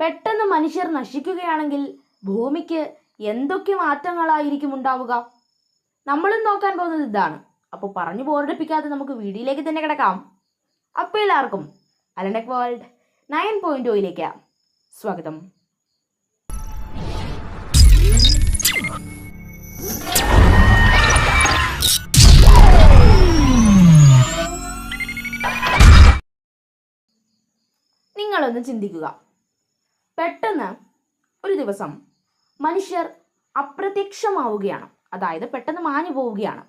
പെട്ടെന്ന് മനുഷ്യർ നശിക്കുകയാണെങ്കിൽ ഭൂമിക്ക് എന്തൊക്കെ മാറ്റങ്ങളായിരിക്കും ഉണ്ടാവുക? നമ്മളും നോക്കാൻ പോകുന്നത് ഇതാണ്. അപ്പോൾ പറഞ്ഞു ബോറടിപ്പിക്കാതെ നമുക്ക് വീഡിയോയിലേക്ക് തന്നെ കിടക്കാം. അപ്പോൾ എല്ലാവർക്കും അലണ്ടക് വേൾഡ് നയൻ പോയിന്റ് ഒയിലേക്ക് സ്വാഗതം. നിങ്ങളൊന്ന് ചിന്തിക്കുക. പെട്ടെന്ന് ഒരു ദിവസം മനുഷ്യർ അപ്രത്യക്ഷമാവുകയാണ്. അതായത് പെട്ടെന്ന് മാഞ്ഞു പോവുകയാണ്.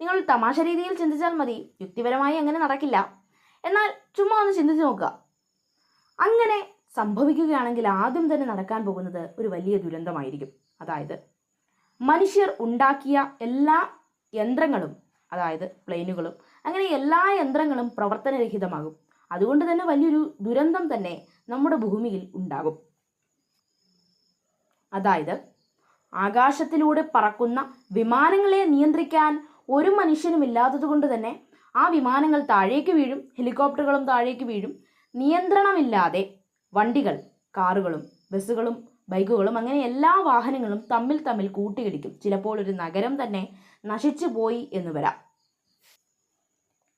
നിങ്ങൾ തമാശ രീതിയിൽ ചിന്തിച്ചാൽ മതി. യുക്തിപരമായി അങ്ങനെ നടക്കില്ല. എന്നാൽ ചുമ്മാ ഒന്ന് ചിന്തിച്ച് നോക്കുക. അങ്ങനെ സംഭവിക്കുകയാണെങ്കിൽ ആദ്യം തന്നെ നടക്കാൻ പോകുന്നത് ഒരു വലിയ ദുരന്തമായിരിക്കും. അതായത് മനുഷ്യർ ഉണ്ടാക്കിയ എല്ലാ യന്ത്രങ്ങളും അതായത് പ്ലെയിനുകളും അങ്ങനെ എല്ലാ യന്ത്രങ്ങളും പ്രവർത്തനരഹിതമാകും. അതുകൊണ്ട് തന്നെ വലിയൊരു ദുരന്തം തന്നെ നമ്മുടെ ഭൂമിയിൽ ഉണ്ടാകും. അതായത് ആകാശത്തിലൂടെ പറക്കുന്ന വിമാനങ്ങളെ നിയന്ത്രിക്കാൻ ഒരു മനുഷ്യനും ഇല്ലാത്തത് കൊണ്ട് തന്നെ ആ വിമാനങ്ങൾ താഴേക്ക് വീഴും ഹെലികോപ്റ്ററുകളും താഴേക്ക് വീഴും. നിയന്ത്രണമില്ലാതെ വണ്ടികൾ കാറുകളും ബസ്സുകളും ബൈക്കുകളും അങ്ങനെ എല്ലാ വാഹനങ്ങളും തമ്മിൽ തമ്മിൽ കൂട്ടിയിടിക്കും. ചിലപ്പോൾ ഒരു നഗരം തന്നെ നശിച്ചു പോയി എന്ന് വരാം.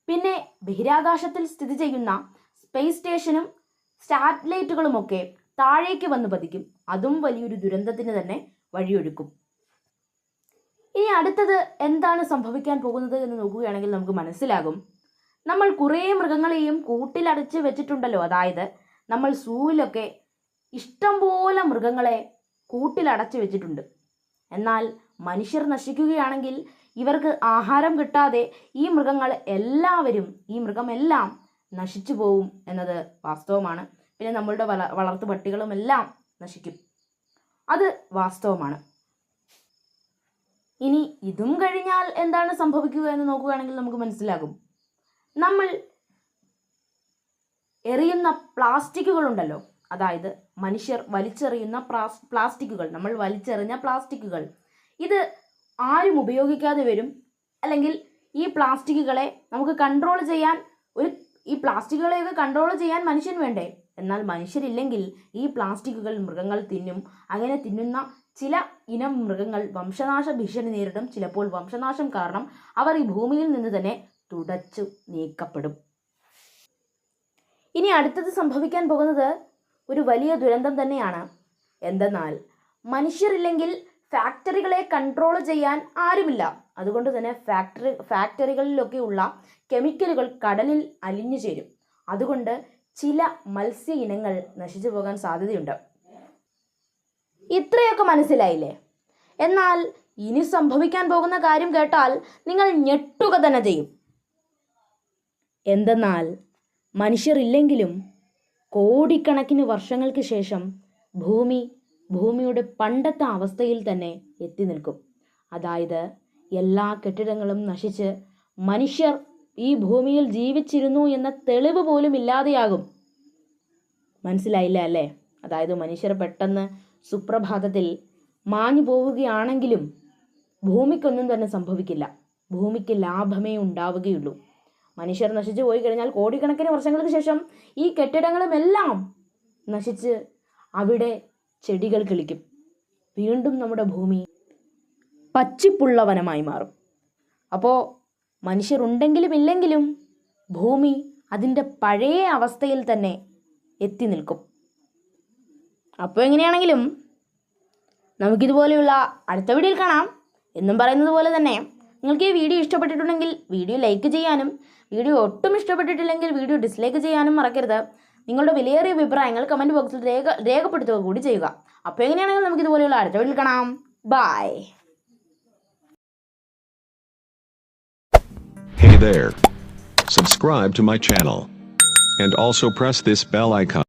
പിന്നെ ബഹിരാകാശത്തിൽ സ്ഥിതി ചെയ്യുന്ന സ്പേസ് സ്റ്റേഷനും സാറ്റലൈറ്റുകളുമൊക്കെ താഴേക്ക് വന്ന് പതിക്കും. അതും വലിയൊരു ദുരന്തത്തിന് തന്നെ വഴിയൊരുക്കും. ഇനി അടുത്തത് എന്താണ് സംഭവിക്കാൻ പോകുന്നത് എന്ന് നോക്കുകയാണെങ്കിൽ നമുക്ക് മനസ്സിലാകും. നമ്മൾ കുറേ മൃഗങ്ങളെയും കൂട്ടിലടച്ച് വെച്ചിട്ടുണ്ടല്ലോ. അതായത് നമ്മൾ സൂവിലൊക്കെ ഇഷ്ടംപോലെ മൃഗങ്ങളെ കൂട്ടിലടച്ച് വെച്ചിട്ടുണ്ട്. എന്നാൽ മനുഷ്യർ നശിക്കുകയാണെങ്കിൽ ഇവർക്ക് ആഹാരം കിട്ടാതെ ഈ മൃഗങ്ങൾ എല്ലാവരും ഈ മൃഗമെല്ലാം നശിച്ചു പോവും എന്നത് വാസ്തവമാണ്. പിന്നെ നമ്മളുടെ വള വളർത്തു പട്ടികളും എല്ലാം നശിക്കും. അത് വാസ്തവമാണ്. ഇനി ഇതും കഴിഞ്ഞാൽ എന്താണ് സംഭവിക്കുക എന്ന് നോക്കുകയാണെങ്കിൽ നമുക്ക് മനസ്സിലാകും. നമ്മൾ എറിയുന്ന പ്ലാസ്റ്റിക്കുകളുണ്ടല്ലോ. അതായത് മനുഷ്യർ വലിച്ചെറിയുന്ന പ്ലാസ് പ്ലാസ്റ്റിക്കുകൾ. നമ്മൾ വലിച്ചെറിഞ്ഞ പ്ലാസ്റ്റിക്കുകൾ. ഇത് ആരും ഉപയോഗിക്കാതെ വരും. അല്ലെങ്കിൽ ഈ പ്ലാസ്റ്റിക്കുകളെ നമുക്ക് കൺട്രോൾ ചെയ്യാൻ ഒരു ഈ പ്ലാസ്റ്റിക്കുകളെയൊക്കെ കൺട്രോൾ ചെയ്യാൻ മനുഷ്യൻ വേണ്ടേ? എന്നാൽ മനുഷ്യരില്ലെങ്കിൽ ഈ പ്ലാസ്റ്റിക്കുകൾ മൃഗങ്ങൾ തിന്നും. അങ്ങനെ തിന്നുന്ന ചില ഇനം മൃഗങ്ങൾ വംശനാശ ഭീഷണി നേരിടും. ചിലപ്പോൾ വംശനാശം കാരണം അവർ ഈ ഭൂമിയിൽ നിന്ന് തന്നെ തുടച്ചു നീക്കപ്പെടും. ഇനി അടുത്തത് സംഭവിക്കാൻ പോകുന്നത് ഒരു വലിയ ദുരന്തം തന്നെയാണ്. എന്തെന്നാൽ മനുഷ്യരില്ലെങ്കിൽ ഫാക്ടറികളെ കൺട്രോൾ ചെയ്യാൻ ആരുമില്ല. അതുകൊണ്ട് തന്നെ ഫാക്ടറി ഫാക്ടറികളിലൊക്കെ ഉള്ള കെമിക്കലുകൾ കടലിൽ അലിഞ്ഞു ചേരും. അതുകൊണ്ട് ചില മത്സ്യ ഇനങ്ങൾ നശിച്ചു പോകാൻ സാധ്യതയുണ്ട്. ഇത്രയൊക്കെ മനസ്സിലായില്ലേ? എന്നാൽ ഇനി സംഭവിക്കാൻ പോകുന്ന കാര്യം കേട്ടാൽ നിങ്ങൾ ഞെട്ടുക തന്നെ ചെയ്യും. എന്തെന്നാൽ മനുഷ്യരില്ലെങ്കിലും കോടിക്കണക്കിന് വർഷങ്ങൾക്ക് ശേഷം ഭൂമി ഭൂമിയുടെ പണ്ടത്തെ അവസ്ഥയിൽ തന്നെ എത്തി നിൽക്കും. അതായത് എല്ലാ കെട്ടിടങ്ങളും നശിച്ച് മനുഷ്യർ ഈ ഭൂമിയിൽ ജീവിച്ചിരുന്നു എന്ന തെളിവ് പോലും ഇല്ലാതെയാകും. മനസ്സിലായില്ല അല്ലേ? അതായത് മനുഷ്യർ പെട്ടെന്ന് സുപ്രഭാതത്തിൽ മാഞ്ഞു പോവുകയാണെങ്കിലും ഭൂമിക്കൊന്നും തന്നെ സംഭവിക്കില്ല. ഭൂമിക്ക് ലാഭമേ ഉണ്ടാവുകയുള്ളൂ. മനുഷ്യർ നശിച്ചു പോയി കഴിഞ്ഞാൽ കോടിക്കണക്കിന് വർഷങ്ങൾക്ക് ശേഷം ഈ കെട്ടിടങ്ങളുമെല്ലാം നശിച്ച് അവിടെ ചെടികൾ കിളിക്കും. വീണ്ടും നമ്മുടെ ഭൂമി പച്ചിപ്പുള്ള വനമായി മാറും. അപ്പോൾ മനുഷ്യരുണ്ടെങ്കിലും ഇല്ലെങ്കിലും ഭൂമി അതിന്റെ പഴയ അവസ്ഥയിൽ തന്നെ എത്തി നിൽക്കും. അപ്പോൾ എങ്ങനെയാണെങ്കിലും നമുക്കിതുപോലെയുള്ള അടുത്ത വീഡിയോയിൽ കാണാം. എന്നും പറയുന്നത് പോലെ തന്നെ നിങ്ങൾക്ക് ഈ വീഡിയോ ഇഷ്ടപ്പെട്ടിട്ടുണ്ടെങ്കിൽ വീഡിയോ ലൈക്ക് ചെയ്യാനും വീഡിയോ ഒട്ടും ഇഷ്ടപ്പെട്ടിട്ടില്ലെങ്കിൽ വീഡിയോ ഡിസ്ലൈക്ക് ചെയ്യാനും മറക്കരുത്. നിങ്ങളുടെ വിലയേറിയ അഭിപ്രായങ്ങൾ കമന്റ് ബോക്സിൽ രേഖ രേഖപ്പെടുത്തുക കൂടി ചെയ്യുക അപ്പോൾ എങ്ങനെയാണെങ്കിലും നമുക്ക് ഇതുപോലെയുള്ള അടുത്ത വീട്ടിൽ കാണാം bye Hey there. Subscribe to my channel. And also press this bell icon.